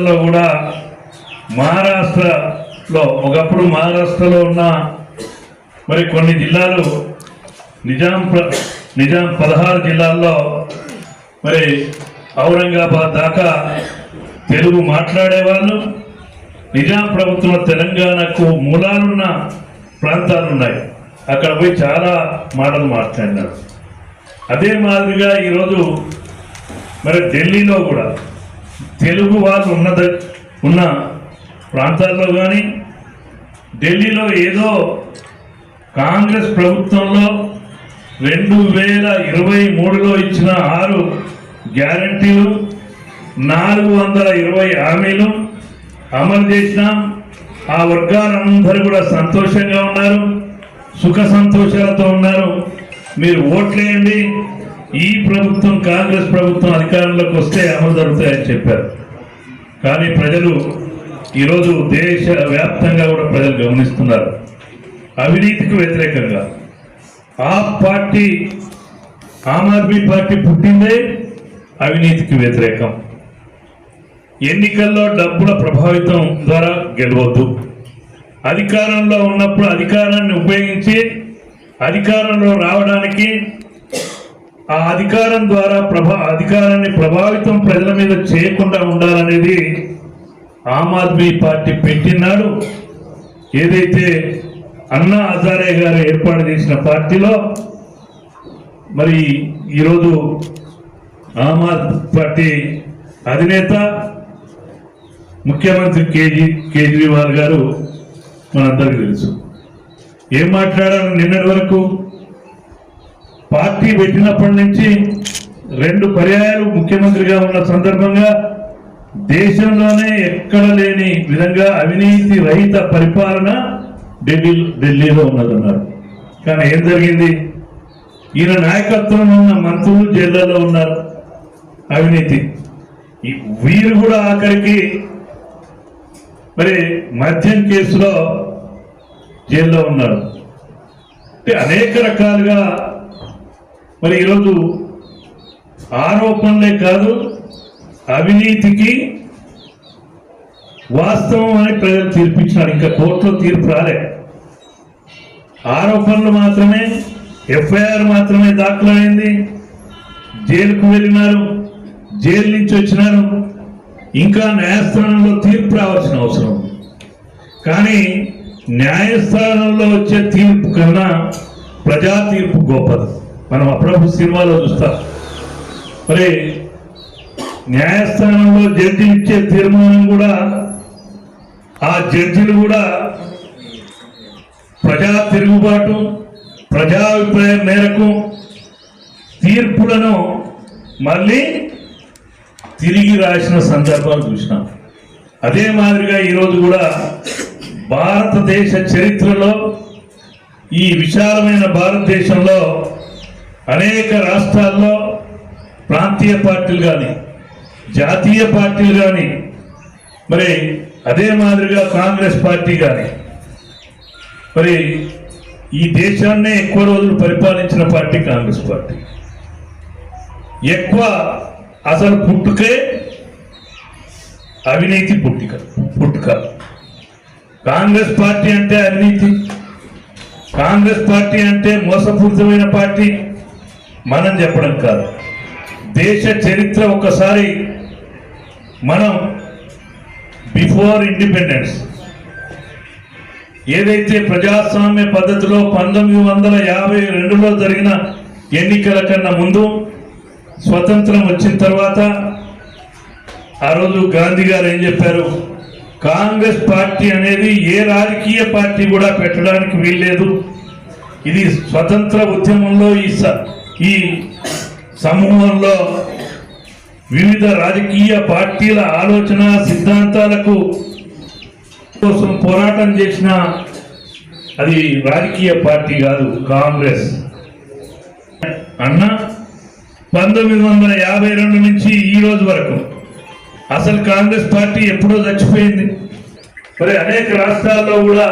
కూడా మహారాష్ట్రలో ఒకప్పుడు మహారాష్ట్రలో ఉన్న మరి కొన్ని జిల్లాలు నిజాం ప్ర- నిజాం పదహారు జిల్లాల్లో మరి ఔరంగాబాద్ దాకా తెలుగు మాట్లాడేవాళ్ళు. నిజాం ప్రభుత్వం తెలంగాణకు మూలాలున్న ప్రాంతాలు ఉన్నాయి అక్కడ పోయి చాలా మాటలు మాట్లాడినారు. అదే మాదిరిగా ఈరోజు మరి ఢిల్లీలో కూడా తెలుగు వాళ్ళు ఉన్న ద- ఉన్న ప్రాంతాల్లో కానీ ఢిల్లీలో ఏదో కాంగ్రెస్ ప్రభుత్వంలో రెండు వేల ఇరవై మూడులో ఇచ్చిన ఆరు గ్యారంటీలు నాలుగు వందల ఇరవై హామీలు అమలు చేసినాం ఆ వర్గాలందరూ కూడా సంతోషంగా ఉన్నారు సుఖ సంతోషాలతో ఉన్నారు. మీరు ఓట్లేయండి. ఈ ప్రభుత్వం కాంగ్రెస్ ప్రభుత్వం అధికారంలోకి వస్తే అమలు జరుగుతాయని చెప్పారు. కానీ ప్రజలు ఈరోజు దేశ వ్యాప్తంగా కూడా ప్రజలు గమనిస్తున్నారు. అవినీతికి వ్యతిరేకంగా. ఆ పార్టీ ఆమ్ ఆద్మీ పార్టీ పుట్టిందే అవినీతికి వ్యతిరేకం. ఎన్నికల్లో డబ్బుల ప్రభావితం ద్వారా గెలవద్దు. అధికారంలో ఉన్నప్పుడు అధికారాన్ని ఉపయోగించి అధికారంలో రావడానికి ఆ అధికారం ద్వారా ప్రభా అధికారాన్ని ప్రభావితం ప్రజల మీద చేయకుండా ఉండాలనేది ఆమ్ ఆద్మీ పార్టీ పెట్టినాడు ఏదైతే అన్నా హజారే గారు ఏర్పాటు చేసిన పార్టీలో మరి ఈరోజు ఆమ్ ఆద్మీ పార్టీ అధినేత ముఖ్యమంత్రి కేజీ కేజ్రీవాల్ గారు మనందరికీ తెలుసు. ఏం మాట్లాడారు నిన్నటి వరకు? పార్టీ పెట్టినప్పటి నుంచి రెండు పర్యాయాలు ముఖ్యమంత్రిగా ఉన్న సందర్భంగా దేశంలోనే ఎక్కడ లేని విధంగా అవినీతి రహిత పరిపాలన ఢిల్లీ ఢిల్లీలో ఉన్నదన్నారు. కానీ ఏం జరిగింది? ఈయన నాయకత్వం ఉన్న మంత్రులు జైళ్ళలో ఉన్నారు. అవినీతి. వీరు కూడా ఆఖరికి మరి మద్యం కేసులో జైల్లో ఉన్నారు. అంటే అనేక రకాలుగా మరి ఈరోజు ఆరోపణలే కాదు అవినీతికి వాస్తవం అని ప్రజలు తీర్పిచ్చినారు. ఇంకా కోర్టులో తీర్పు రాలే. ఆరోపణలు మాత్రమే ఎఫ్ఐఆర్ మాత్రమే దాఖలైంది జైలుకు వెళ్ళినారు జైలు నుంచి వచ్చినారు. ఇంకా న్యాయస్థానంలో తీర్పు రావాల్సిన అవసరం. కానీ న్యాయస్థానంలో వచ్చే తీర్పు కన్నా ప్రజా తీర్పు గొప్పది. మనం అప్పుడప్పుడు సినిమాలో చూస్తాం. మరి న్యాయస్థానంలో జడ్జి ఇచ్చే తీర్మానం కూడా ఆ జడ్జిలు కూడా ప్రజా తిరుగుబాటు ప్రజాభిప్రాయం మేరకు తీర్పులను మళ్ళీ తిరిగి రాసిన సందర్భాలు చూసినాం. అదే మాదిరిగా ఈరోజు కూడా భారతదేశ చరిత్రలో ఈ విశాలమైన భారతదేశంలో అనేక రాష్ట్రాల్లో ప్రాంతీయ పార్టీలు కానీ జాతీయ పార్టీలు కానీ మరి అదే మాదిరిగా కాంగ్రెస్ పార్టీ కానీ మరి ఈ దేశాన్నే ఎక్కువ రోజులు పరిపాలించిన పార్టీ కాంగ్రెస్ పార్టీ. ఎక్కువ అసలు పుట్టుకే అవినీతి పుట్టిక పుట్టుక. కాంగ్రెస్ పార్టీ అంటే అవినీతి కాంగ్రెస్ పార్టీ అంటే మోసపూరితమైన పార్టీ మనం చెప్పడం కాదు. దేశ చరిత్ర ఒకసారి మనం బిఫోర్ ఇండిపెండెన్స్. ఏదైతే ప్రజాస్వామ్య పద్ధతిలో పంతొమ్మిది వందల యాభై రెండులో జరిగిన ఎన్నికల కన్నా ముందు స్వతంత్రం వచ్చిన తర్వాత ఆ రోజు గాంధీ గారు ఏం చెప్పారు? కాంగ్రెస్ పార్టీ అనేది ఏ రాజకీయ పార్టీ కూడా పెట్టడానికి వీల్లేదు. ఇది స్వతంత్ర ఉద్యమంలో ఈ స- ఈ సమూహంలో వివిధ రాజకీయ పార్టీల ఆలోచన సిద్ధాంతాలకు కోసం పోరాటం చేసిన అది రాజకీయ పార్టీ కాదు కాంగ్రెస్. అన్న పంతొమ్మిది వందల యాభై రెండు నుంచి ఈ రోజు వరకు అసలు కాంగ్రెస్ పార్టీ ఎప్పుడో చచ్చిపోయింది. మరి అనేక రాష్ట్రాల్లో కూడా